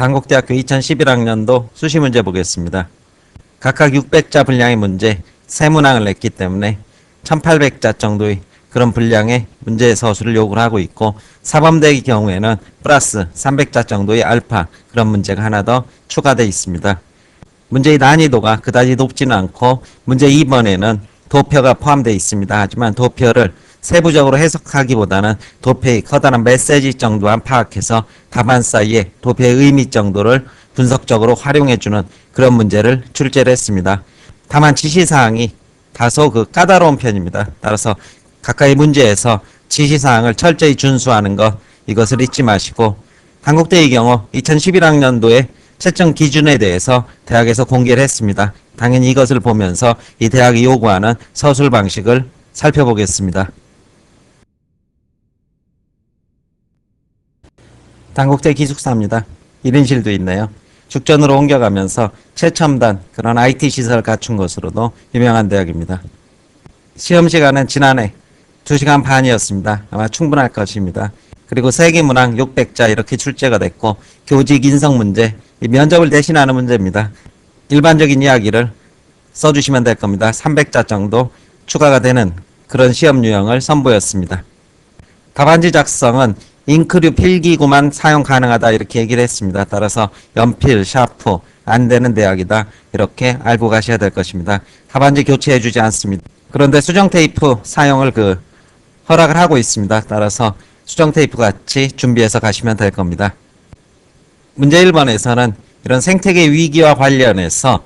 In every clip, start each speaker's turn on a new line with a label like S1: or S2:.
S1: 단국대학교 2011학년도 수시 문제 보겠습니다. 각각 600자 분량의 문제, 세 문항을 냈기 때문에 1800자 정도의 그런 분량의 문제 서술을 요구를 하고 있고 사범대의 경우에는 플러스 300자 정도의 알파 그런 문제가 하나 더 추가되어 있습니다. 문제의 난이도가 그다지 높지는 않고 문제 2번에는 도표가 포함되어 있습니다. 하지만 도표를 세부적으로 해석하기보다는 도표의 커다란 메시지 정도만 파악해서 답안 사이에 도표의 의미 정도를 분석적으로 활용해주는 그런 문제를 출제를 했습니다. 다만 지시사항이 다소 그 까다로운 편입니다. 따라서 가까이 문제에서 지시사항을 철저히 준수하는 것 이것을 잊지 마시고 한국대의 경우 2011학년도에 채점 기준에 대해서 대학에서 공개를 했습니다. 당연히 이것을 보면서 이 대학이 요구하는 서술 방식을 살펴보겠습니다. 단국대 기숙사입니다. 1인실도 있네요. 죽전으로 옮겨가면서 최첨단 그런 IT 시설을 갖춘 것으로도 유명한 대학입니다. 시험 시간은 지난해 2시간 반이었습니다. 아마 충분할 것입니다. 그리고 세계문항 600자 이렇게 출제가 됐고 교직 인성 문제, 이 면접을 대신하는 문제입니다. 일반적인 이야기를 써주시면 될 겁니다. 300자 정도 추가가 되는 그런 시험 유형을 선보였습니다. 답안지 작성은 잉크류 필기구만 사용 가능하다 이렇게 얘기를 했습니다. 따라서 연필, 샤프 안 되는 대학이다 이렇게 알고 가셔야 될 것입니다. 답안지 교체해주지 않습니다. 그런데 수정 테이프 사용을 그 허락을 하고 있습니다. 따라서 수정 테이프 같이 준비해서 가시면 될 겁니다. 문제 1번에서는 이런 생태계 위기와 관련해서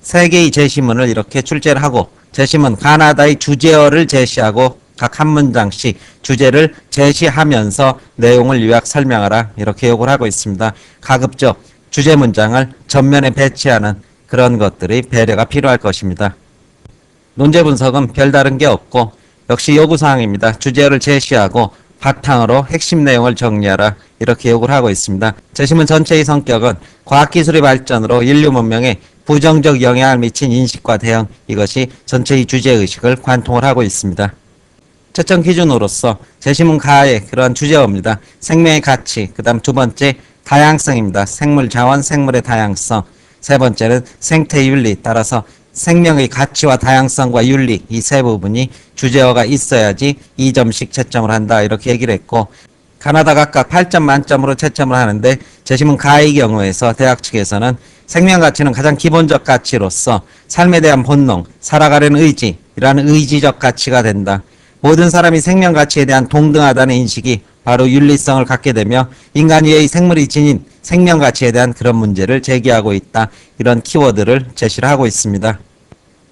S1: 세 개의 제시문을 이렇게 출제를 하고 제시문 가나다의 주제어를 제시하고 각 한 문장씩 주제를 제시하면서 내용을 요약 설명하라 이렇게 요구를 하고 있습니다. 가급적 주제 문장을 전면에 배치하는 그런 것들이 배려가 필요할 것입니다. 논제 분석은 별다른 게 없고 역시 요구사항입니다. 주제어를 제시하고 바탕으로 핵심 내용을 정리하라 이렇게 요구를 하고 있습니다. 제시문 전체의 성격은 과학기술의 발전으로 인류 문명에 부정적 영향을 미친 인식과 대응 이것이 전체의 주제의식을 관통을 하고 있습니다. 채점 기준으로서 제시문 가의 그러한 주제어입니다. 생명의 가치, 그 다음 두 번째 다양성입니다. 생물 자원, 생물의 다양성. 세 번째는 생태 윤리, 따라서 생명의 가치와 다양성과 윤리 이 세 부분이 주제어가 있어야지 2점씩 채점을 한다 이렇게 얘기를 했고 가나다 각각 8점 만점으로 채점을 하는데 제시문 가의 경우에서 대학 측에서는 생명 가치는 가장 기본적 가치로서 삶에 대한 본능, 살아가려는 의지, 이라는 의지적 가치가 된다. 모든 사람이 생명 가치에 대한 동등하다는 인식이 바로 윤리성을 갖게 되며 인간 위의 생물이 지닌 생명 가치에 대한 그런 문제를 제기하고 있다. 이런 키워드를 제시를 하고 있습니다.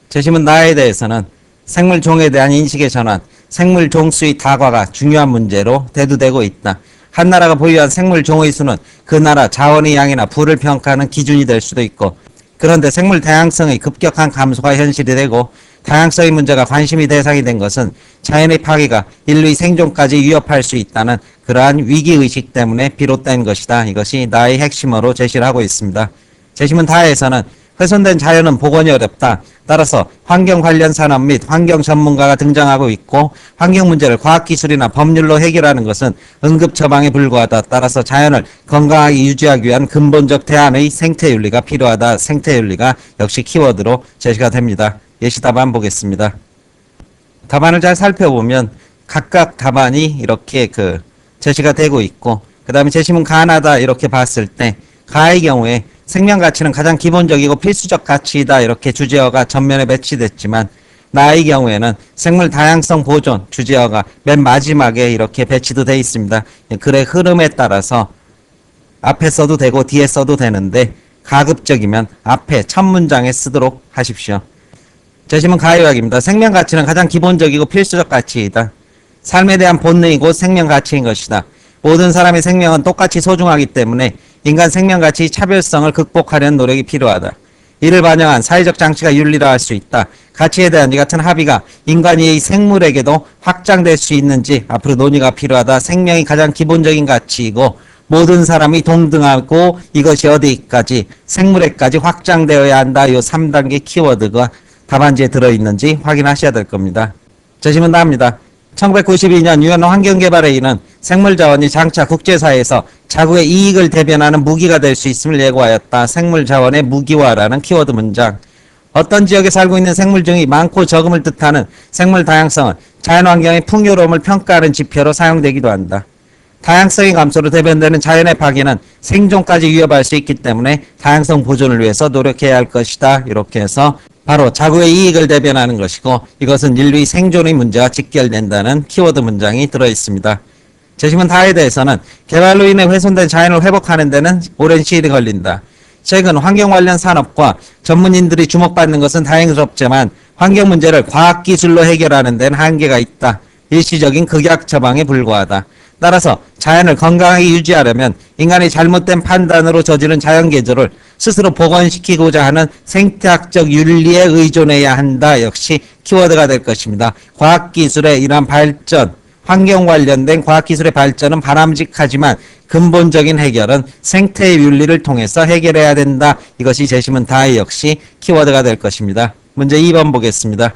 S1: 제시문 나에 대해서는 생물 종에 대한 인식의 전환, 생물 종 수의 다과가 중요한 문제로 대두되고 있다. 한 나라가 보유한 생물 종의 수는 그 나라 자원의 양이나 부를 평가하는 기준이 될 수도 있고 그런데 생물 다양성의 급격한 감소가 현실이 되고 다양성의 문제가 관심이 대상이 된 것은 자연의 파괴가 인류의 생존까지 위협할 수 있다는 그러한 위기의식 때문에 비롯된 것이다. 이것이 나의 핵심어로 제시를 하고 있습니다. 제시문 다에서는 훼손된 자연은 복원이 어렵다. 따라서 환경 관련 산업 및 환경 전문가가 등장하고 있고 환경 문제를 과학기술이나 법률로 해결하는 것은 응급 처방에 불과하다. 따라서 자연을 건강하게 유지하기 위한 근본적 대안의 생태윤리가 필요하다. 생태윤리가 역시 키워드로 제시가 됩니다. 예시 답안 보겠습니다. 답안을 잘 살펴보면 각각 답안이 이렇게 그 제시가 되고 있고 그 다음에 제시문 가나다 이렇게 봤을 때 가의 경우에 생명 가치는 가장 기본적이고 필수적 가치이다 이렇게 주제어가 전면에 배치됐지만 나의 경우에는 생물 다양성 보존 주제어가 맨 마지막에 이렇게 배치도 돼 있습니다. 글의 흐름에 따라서 앞에 써도 되고 뒤에 써도 되는데 가급적이면 앞에 첫 문장에 쓰도록 하십시오. 제시문 가요약입니다. 생명 가치는 가장 기본적이고 필수적 가치이다. 삶에 대한 본능이고 생명 가치인 것이다. 모든 사람의 생명은 똑같이 소중하기 때문에 인간 생명 가치 차별성을 극복하려는 노력이 필요하다. 이를 반영한 사회적 장치가 윤리라 할 수 있다. 가치에 대한 이 같은 합의가 인간의 생물에게도 확장될 수 있는지 앞으로 논의가 필요하다. 생명이 가장 기본적인 가치이고 모든 사람이 동등하고 이것이 어디까지 생물에까지 확장되어야 한다. 이 3단계 키워드가 답안지에 들어있는지 확인하셔야 될 겁니다. 제시문 나옵니다. 1992년 유엔 환경개발회의는 생물자원이 장차 국제사회에서 자국의 이익을 대변하는 무기가 될 수 있음을 예고하였다. 생물자원의 무기화라는 키워드 문장. 어떤 지역에 살고 있는 생물 중이 많고 적음을 뜻하는 생물 다양성은 자연환경의 풍요로움을 평가하는 지표로 사용되기도 한다. 다양성의 감소로 대변되는 자연의 파괴는 생존까지 위협할 수 있기 때문에 다양성 보존을 위해서 노력해야 할 것이다. 이렇게 해서 바로 자국의 이익을 대변하는 것이고 이것은 인류의 생존의 문제와 직결된다는 키워드 문장이 들어 있습니다. 재심은 다에 대해서는 개발로 인해 훼손된 자연을 회복하는 데는 오랜 시일이 걸린다. 최근 환경 관련 산업과 전문인들이 주목받는 것은 다행스럽지만 환경 문제를 과학기술로 해결하는 데는 한계가 있다. 일시적인 극약 처방에 불과하다. 따라서 자연을 건강하게 유지하려면 인간이 잘못된 판단으로 저지른 자연 계절을 스스로 복원시키고자 하는 생태학적 윤리에 의존해야 한다. 역시 키워드가 될 것입니다. 과학기술의 이러한 발전, 환경 관련된 과학기술의 발전은 바람직하지만 근본적인 해결은 생태의 윤리를 통해서 해결해야 된다. 이것이 제시문 다이 역시 키워드가 될 것입니다. 문제 2번 보겠습니다.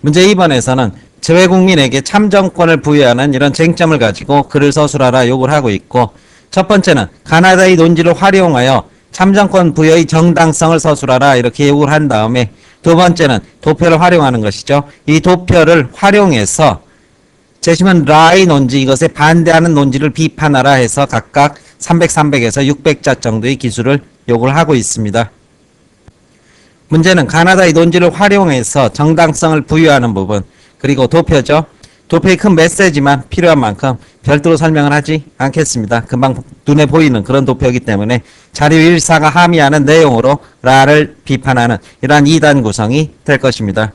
S1: 문제 2번에서는 재외국민에게 참정권을 부여하는 이런 쟁점을 가지고 글을 서술하라 요구를 하고 있고 첫 번째는 가나다의 논지를 활용하여 참정권 부여의 정당성을 서술하라 이렇게 요구를 한 다음에 두 번째는 도표를 활용하는 것이죠. 이 도표를 활용해서 제시문 라의 논지 이것에 반대하는 논지를 비판하라 해서 각각 300, 300에서 600자 정도의 기술을 요구를 하고 있습니다. 문제는 가나다의 논지를 활용해서 정당성을 부여하는 부분 그리고 도표죠. 도표의 큰 메시지만 필요한 만큼 별도로 설명을 하지 않겠습니다. 금방 눈에 보이는 그런 도표이기 때문에 자료 1사가 함의하는 내용으로 라를 비판하는 이러한 2단 구성이 될 것입니다.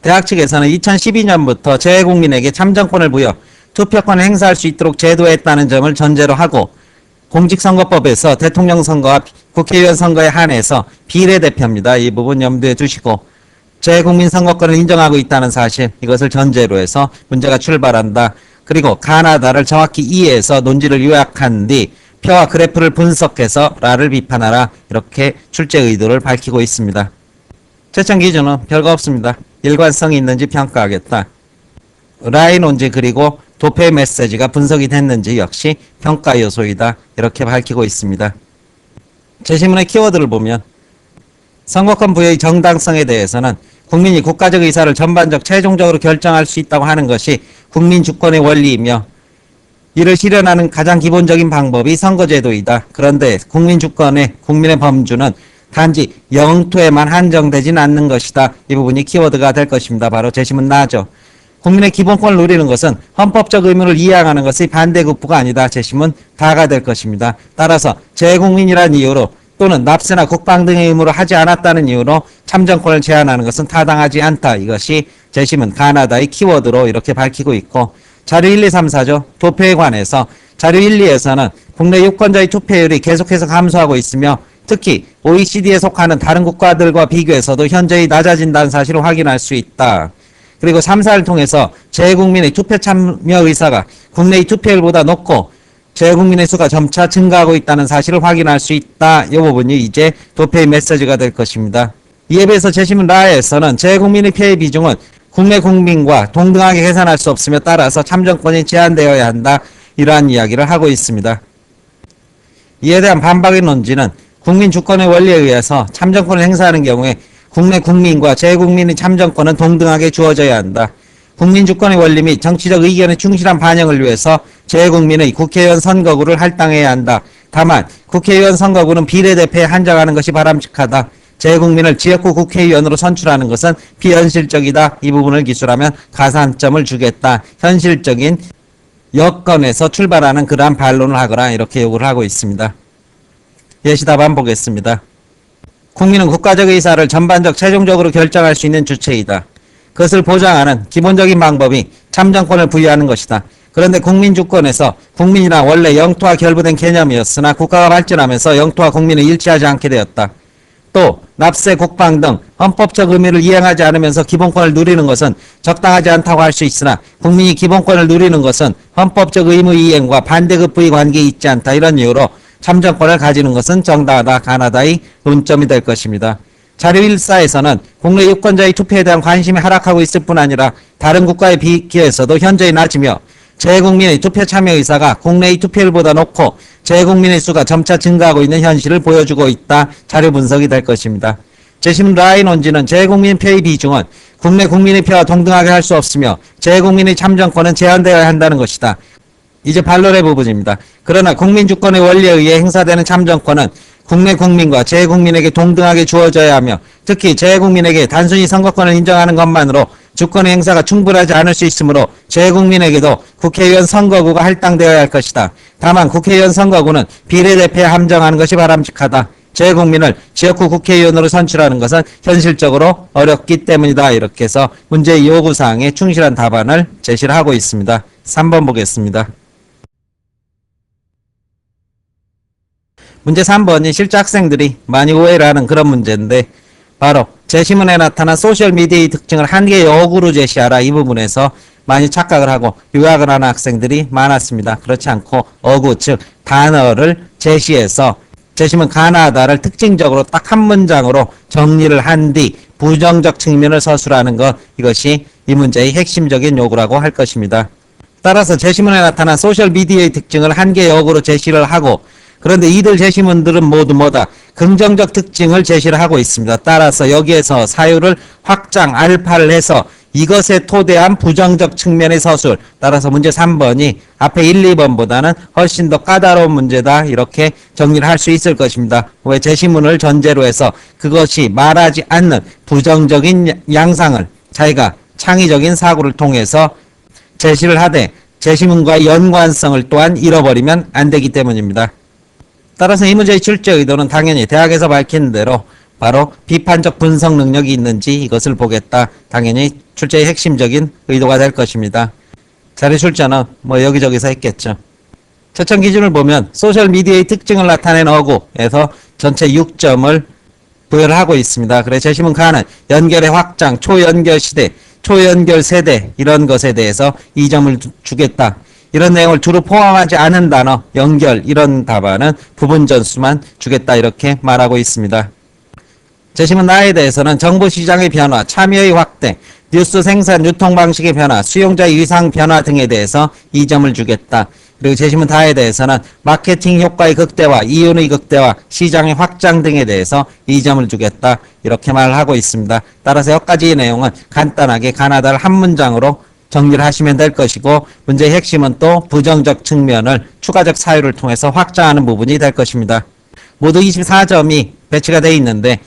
S1: 대학 측에서는 2012년부터 재외국민에게 참정권을 부여 투표권을 행사할 수 있도록 제도했다는 점을 전제로 하고 공직선거법에서 대통령 선거와 국회의원 선거에 한해서 비례대표입니다. 이 부분 염두에 두시고 재국민 선거권을 인정하고 있다는 사실 이것을 전제로 해서 문제가 출발한다. 그리고 가나다를 정확히 이해해서 논지를 요약한 뒤 표와 그래프를 분석해서 라를 비판하라 이렇게 출제 의도를 밝히고 있습니다. 채점 기준은 별거 없습니다. 일관성이 있는지 평가하겠다. 라인 논지 그리고 도표의 메시지가 분석이 됐는지 역시 평가 요소이다. 이렇게 밝히고 있습니다. 제시문의 키워드를 보면 선거권 부여의 정당성에 대해서는 국민이 국가적 의사를 전반적 최종적으로 결정할 수 있다고 하는 것이 국민 주권의 원리이며 이를 실현하는 가장 기본적인 방법이 선거제도이다. 그런데 국민 주권의 국민의 범주는 단지 영토에만 한정되진 않는 것이다. 이 부분이 키워드가 될 것입니다. 바로 제시문 나죠. 국민의 기본권을 누리는 것은 헌법적 의무를 이행하는 것이 반대급부가 아니다. 제시문 다가 될 것입니다. 따라서 재국민이라는 이유로 또는 납세나 국방 등의 의무를 하지 않았다는 이유로 참정권을 제한하는 것은 타당하지 않다. 이것이 재심은 가나다의 키워드로 이렇게 밝히고 있고 자료 1, 2, 3, 4죠. 도표에 관해서 자료 1, 2에서는 국내 유권자의 투표율이 계속해서 감소하고 있으며 특히 OECD에 속하는 다른 국가들과 비교해서도 현저히 낮아진다는 사실을 확인할 수 있다. 그리고 3, 4를 통해서 재국민의 투표 참여 의사가 국내의 투표율보다 높고 재국민의 수가 점차 증가하고 있다는 사실을 확인할 수 있다. 이 부분이 이제 도표의 메시지가 될 것입니다. 이에 비해서 재심문 라에서는 재국민의 피해 비중은 국내 국민과 동등하게 계산할 수 없으며 따라서 참정권이 제한되어야 한다. 이러한 이야기를 하고 있습니다. 이에 대한 반박의 논지는 국민 주권의 원리에 의해서 참정권을 행사하는 경우에 국내 국민과 재국민의 참정권은 동등하게 주어져야 한다. 국민 주권의 원리 및 정치적 의견의 충실한 반영을 위해서 재국민의 국회의원 선거구를 할당해야 한다. 다만 국회의원 선거구는 비례대표에 한정하는 것이 바람직하다. 재국민을 지역구 국회의원으로 선출하는 것은 비현실적이다. 이 부분을 기술하면 가산점을 주겠다. 현실적인 여건에서 출발하는 그러한 반론을 하거나 이렇게 요구를 하고 있습니다. 예시 답안 보겠습니다. 국민은 국가적 의사를 전반적 최종적으로 결정할 수 있는 주체이다. 그것을 보장하는 기본적인 방법이 참정권을 부여하는 것이다. 그런데 국민 주권에서 국민이란 원래 영토와 결부된 개념이었으나 국가가 발전하면서 영토와 국민은 일치하지 않게 되었다. 또 납세, 국방 등 헌법적 의미를 이행하지 않으면서 기본권을 누리는 것은 적당하지 않다고 할 수 있으나 국민이 기본권을 누리는 것은 헌법적 의무 이행과 반대급부의 관계에 있지 않다. 이런 이유로 참정권을 가지는 것은 정당하다. 가나다의 논점이 될 것입니다. 자료 1사에서는 국내 유권자의 투표에 대한 관심이 하락하고 있을 뿐 아니라 다른 국가에 비교해서도 현저히 낮으며 재국민의 투표 참여 의사가 국내의 투표율보다 높고 재국민의 수가 점차 증가하고 있는 현실을 보여주고 있다. 자료 분석이 될 것입니다. 재심 라인 온지는 재국민 표의 비중은 국내 국민의 표와 동등하게 할 수 없으며 재국민의 참정권은 제한되어야 한다는 것이다. 이제 반론의 부분입니다. 그러나 국민주권의 원리에 의해 행사되는 참정권은 국내 국민과 재국민에게 동등하게 주어져야 하며 특히 재국민에게 단순히 선거권을 인정하는 것만으로 주권의 행사가 충분하지 않을 수 있으므로 재국민에게도 국회의원 선거구가 할당되어야 할 것이다. 다만 국회의원 선거구는 비례대표에 함정하는 것이 바람직하다. 재국민을 지역구 국회의원으로 선출하는 것은 현실적으로 어렵기 때문이다. 이렇게 해서 문제의 요구사항에 충실한 답안을 제시를 하고 있습니다. 3번 보겠습니다. 문제 3번이 실제 학생들이 많이 오해를 하는 그런 문제인데 바로 제시문에 나타난 소셜미디어의 특징을 한 개의 어구로 제시하라 이 부분에서 많이 착각을 하고 요약을 하는 학생들이 많았습니다. 그렇지 않고 어구 즉 단어를 제시해서 제시문 가나다를 특징적으로 딱 한 문장으로 정리를 한 뒤 부정적 측면을 서술하는 것 이것이 이 문제의 핵심적인 요구라고 할 것입니다. 따라서 제시문에 나타난 소셜미디어의 특징을 한 개의 역으로 제시를 하고 그런데 이들 제시문들은 모두 뭐다? 긍정적 특징을 제시를 하고 있습니다. 따라서 여기에서 사유를 확장, 알파를 해서 이것에 토대한 부정적 측면의 서술. 따라서 문제 3번이 앞에 1, 2번보다는 훨씬 더 까다로운 문제다. 이렇게 정리를 할 수 있을 것입니다. 왜 제시문을 전제로 해서 그것이 말하지 않는 부정적인 양상을 자기가 창의적인 사고를 통해서 제시를 하되 제시문과의 연관성을 또한 잃어버리면 안 되기 때문입니다. 따라서 이 문제의 출제 의도는 당연히 대학에서 밝힌 대로 바로 비판적 분석 능력이 있는지 이것을 보겠다. 당연히 출제의 핵심적인 의도가 될 것입니다. 자료 출제는 뭐 여기저기서 했겠죠. 초청 기준을 보면 소셜미디어의 특징을 나타낸 어구에서 전체 6점을 부여를 하고 있습니다. 그래 제시문 가는 연결의 확장, 초연결 시대, 초연결 세대 이런 것에 대해서 2점을 주겠다. 이런 내용을 주로 포함하지 않은 단어, 연결 이런 답안은 부분 전수만 주겠다 이렇게 말하고 있습니다. 제시문 나에 대해서는 정보 시장의 변화, 참여의 확대, 뉴스 생산 유통 방식의 변화, 수용자의 위상 변화 등에 대해서 2점을 주겠다. 그리고 제시문 다에 대해서는 마케팅 효과의 극대화, 이윤의 극대화, 시장의 확장 등에 대해서 2점을 주겠다. 이렇게 말을 하고 있습니다. 따라서 여기까지의 내용은 간단하게 가나다를 한 문장으로 정리를 하시면 될 것이고 문제의 핵심은 또 부정적 측면을 추가적 사유를 통해서 확장하는 부분이 될 것입니다. 모두 24점이 배치가 되어 있는데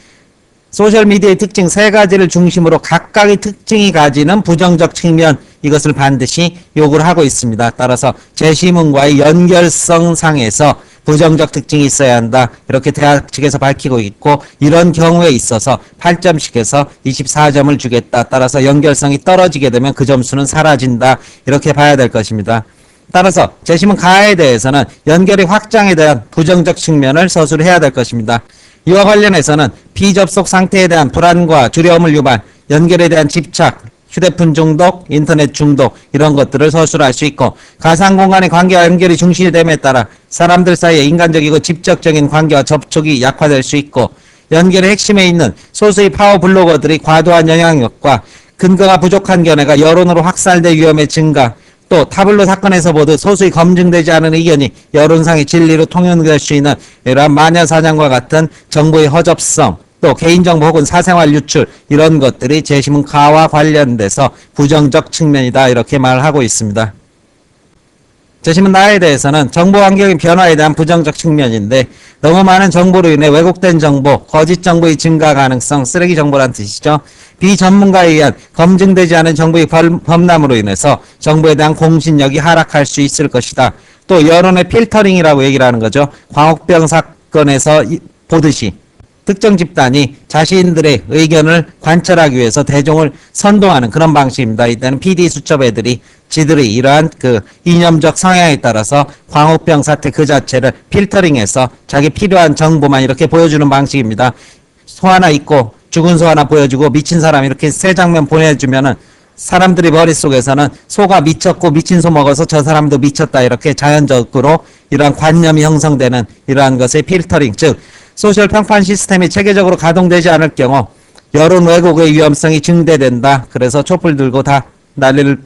S1: 소셜미디어의 특징 세 가지를 중심으로 각각의 특징이 가지는 부정적 측면 이것을 반드시 요구를 하고 있습니다. 따라서 제시문과의 연결성 상에서 부정적 특징이 있어야 한다. 이렇게 대학 측에서 밝히고 있고 이런 경우에 있어서 8점씩 해서 24점을 주겠다. 따라서 연결성이 떨어지게 되면 그 점수는 사라진다. 이렇게 봐야 될 것입니다. 따라서 제시문 가에 대해서는 연결의 확장에 대한 부정적 측면을 서술해야 될 것입니다. 이와 관련해서는 비접속 상태에 대한 불안과 두려움을 유발, 연결에 대한 집착, 휴대폰 중독, 인터넷 중독 이런 것들을 서술할 수 있고 가상 공간의 관계와 연결이 중시됨에 따라 사람들 사이의 인간적이고 직접적인 관계와 접촉이 약화될 수 있고 연결의 핵심에 있는 소수의 파워 블로거들의 과도한 영향력과 근거가 부족한 견해가 여론으로 확산될 위험의 증가 또 타블로 사건에서 보듯 소수의 검증되지 않은 의견이 여론상의 진리로 통용될 수 있는 이러한 마녀 사냥과 같은 정보의 허접성 또 개인정보 혹은 사생활 유출 이런 것들이 재심은 가와 관련돼서 부정적 측면이다 이렇게 말하고 있습니다. 재심은 나에 대해서는 정보 환경의 변화에 대한 부정적 측면인데 너무 많은 정보로 인해 왜곡된 정보, 거짓 정보의 증가 가능성, 쓰레기 정보란 뜻이죠. 비전문가에 의한 검증되지 않은 정보의 범람으로 인해서 정보에 대한 공신력이 하락할 수 있을 것이다. 또 여론의 필터링이라고 얘기를 하는 거죠. 광우병 사건에서 보듯이 특정 집단이 자신들의 의견을 관철하기 위해서 대종을 선동하는 그런 방식입니다. 이때는 PD 수첩 애들이 지들의 이러한 그 이념적 성향에 따라서 광우병 사태 그 자체를 필터링해서 자기 필요한 정보만 이렇게 보여주는 방식입니다. 소 하나 있고 죽은 소 하나 보여주고 미친 사람 이렇게 세 장면 보내주면은 사람들이 머릿속에서는 소가 미쳤고 미친 소 먹어서 저 사람도 미쳤다 이렇게 자연적으로 이러한 관념이 형성되는 이러한 것의 필터링 즉 소셜 평판 시스템이 체계적으로 가동되지 않을 경우 여론 왜곡의 위험성이 증대된다. 그래서 촛불 들고 다 난리를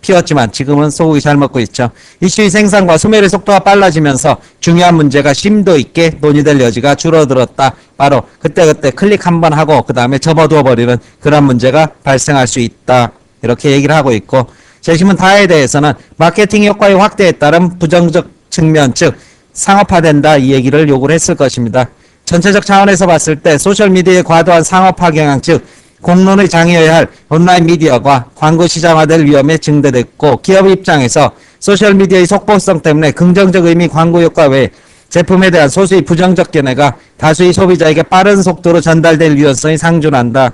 S1: 피웠지만 지금은 소고기 잘 먹고 있죠. 이슈의 생산과 소멸의 속도가 빨라지면서 중요한 문제가 심도 있게 논의될 여지가 줄어들었다. 바로 그때그때 클릭 한번 하고 그 다음에 접어두어 버리는 그런 문제가 발생할 수 있다. 이렇게 얘기를 하고 있고 재심은 다에 대해서는 마케팅 효과의 확대에 따른 부정적 측면 즉 상업화된다 이 얘기를 요구를 했을 것입니다. 전체적 차원에서 봤을 때 소셜미디어의 과도한 상업화 경향 즉 공론의 장이어야 할 온라인 미디어가 광고 시장화될 위험에 증대됐고 기업 입장에서 소셜미디어의 속보성 때문에 긍정적 의미 광고 효과 외에 제품에 대한 소수의 부정적 견해가 다수의 소비자에게 빠른 속도로 전달될 위험성이 상존한다.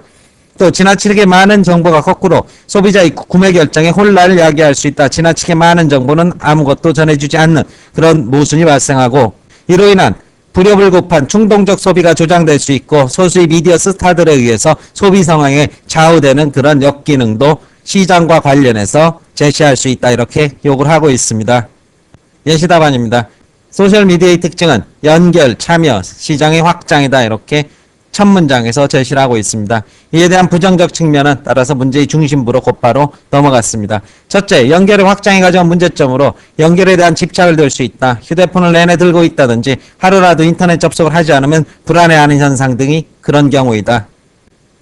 S1: 또 지나치게 많은 정보가 거꾸로 소비자의 구매 결정에 혼란을 야기할 수 있다. 지나치게 많은 정보는 아무것도 전해주지 않는 그런 모순이 발생하고 이로 인한 불효불급한 충동적 소비가 조장될 수 있고 소수의 미디어 스타들에 의해서 소비 상황에 좌우되는 그런 역기능도 시장과 관련해서 제시할 수 있다. 이렇게 요구를 하고 있습니다. 예시 답안입니다. 소셜미디어의 특징은 연결, 참여, 시장의 확장이다. 이렇게 첫 문장에서 제시를 하고 있습니다. 이에 대한 부정적 측면은 따라서 문제의 중심부로 곧바로 넘어갔습니다. 첫째, 연결의 확장이 가져온 문제점으로 연결에 대한 집착을 들 수 있다. 휴대폰을 내내 들고 있다든지 하루라도 인터넷 접속을 하지 않으면 불안해하는 현상 등이 그런 경우이다.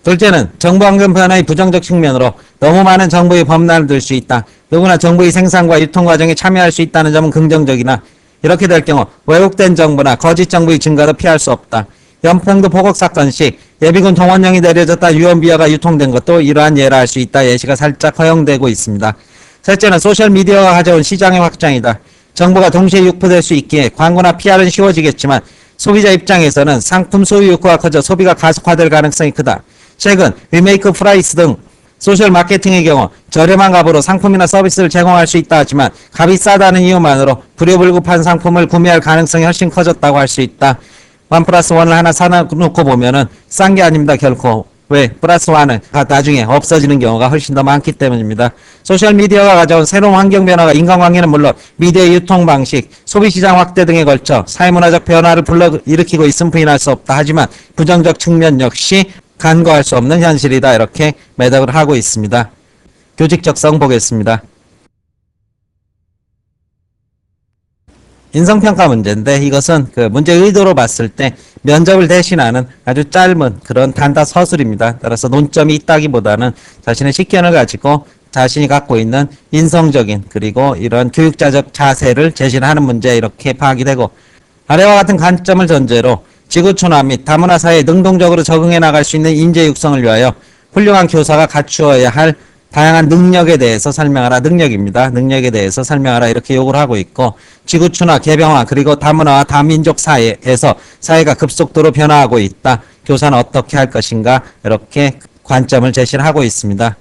S1: 둘째는 정보 환경 변화의 부정적 측면으로 너무 많은 정보의 범람을 들 수 있다. 누구나 정보의 생산과 유통 과정에 참여할 수 있다는 점은 긍정적이나 이렇게 될 경우 왜곡된 정보나 거짓 정보의 증가도 피할 수 없다. 연평도 보복 사건 시 예비군 동원령이 내려졌다 유언비어가 유통된 것도 이러한 예라 할 수 있다 예시가 살짝 허용되고 있습니다. 셋째는 소셜미디어가 가져온 시장의 확장이다. 정보가 동시에 유포될 수 있기에 광고나 PR은 쉬워지겠지만 소비자 입장에서는 상품 소유 욕구가 커져 소비가 가속화될 가능성이 크다. 최근 리메이크 프라이스 등 소셜 마케팅의 경우 저렴한 값으로 상품이나 서비스를 제공할 수 있다 하지만 값이 싸다는 이유만으로 불효불급한 상품을 구매할 가능성이 훨씬 커졌다고 할 수 있다. 원 플러스 원을 하나 사놓고 보면은 싼 게 아닙니다 결코. 왜? 플러스 원은 다 나중에 없어지는 경우가 훨씬 더 많기 때문입니다. 소셜 미디어가 가져온 새로운 환경 변화가 인간관계는 물론 미디어 유통 방식 소비 시장 확대 등에 걸쳐 사회문화적 변화를 불러 일으키고 있음 부인할 수 없다. 하지만 부정적 측면 역시 간과할 수 없는 현실이다. 이렇게 매답을 하고 있습니다. 교직적성 보겠습니다 인성평가 문제인데 이것은 그 문제 의도로 봤을 때 면접을 대신하는 아주 짧은 그런 단다 서술입니다. 따라서 논점이 있다기보다는 자신의 식견을 가지고 자신이 갖고 있는 인성적인 그리고 이런 교육자적 자세를 제시하는 문제 이렇게 파악이 되고 아래와 같은 관점을 전제로 지구촌화 및 다문화 사회에 능동적으로 적응해 나갈 수 있는 인재 육성을 위하여 훌륭한 교사가 갖추어야 할 다양한 능력에 대해서 설명하라 능력입니다. 능력에 대해서 설명하라 이렇게 요구를 하고 있고 지구촌화, 개병화 그리고 다문화와 다민족 사회에서 사회가 급속도로 변화하고 있다. 교사는 어떻게 할 것인가 이렇게 관점을 제시를 하고 있습니다.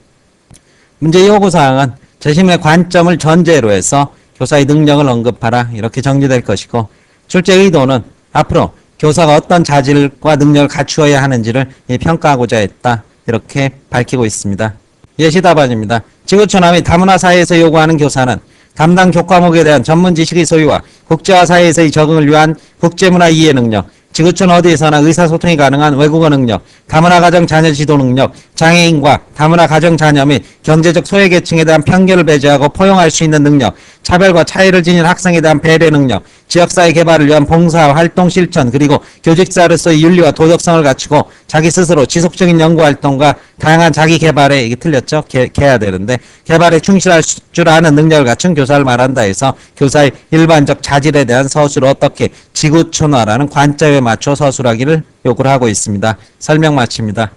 S1: 문제 요구사항은 재심의 관점을 전제로 해서 교사의 능력을 언급하라 이렇게 정리될 것이고 출제 의도는 앞으로 교사가 어떤 자질과 능력을 갖추어야 하는지를 평가하고자 했다 이렇게 밝히고 있습니다. 예시 답안입니다. 지구촌화 및 다문화 사회에서 요구하는 교사는 담당 교과목에 대한 전문 지식의 소유와 국제화 사회에서의 적응을 위한 국제문화 이해 능력, 지구촌 어디에서나 의사소통이 가능한 외국어 능력, 다문화 가정 자녀 지도 능력, 장애인과 다문화 가정 자녀 및 경제적 소외계층에 대한 편견을 배제하고 포용할 수 있는 능력, 차별과 차이를 지닌 학생에 대한 배려 능력, 지역사회 개발을 위한 봉사 활동 실천, 그리고 교직자로서의 윤리와 도덕성을 갖추고 자기 스스로 지속적인 연구활동과 다양한 자기 개발에, 이게 틀렸죠? 개, 해야 되는데, 개발에 충실할 줄 아는 능력을 갖춘 교사를 말한다 해서 교사의 일반적 자질에 대한 서술을 어떻게 지구촌화라는 관점에 맞춰 서술하기를 요구를 하고 있습니다. 설명 마칩니다.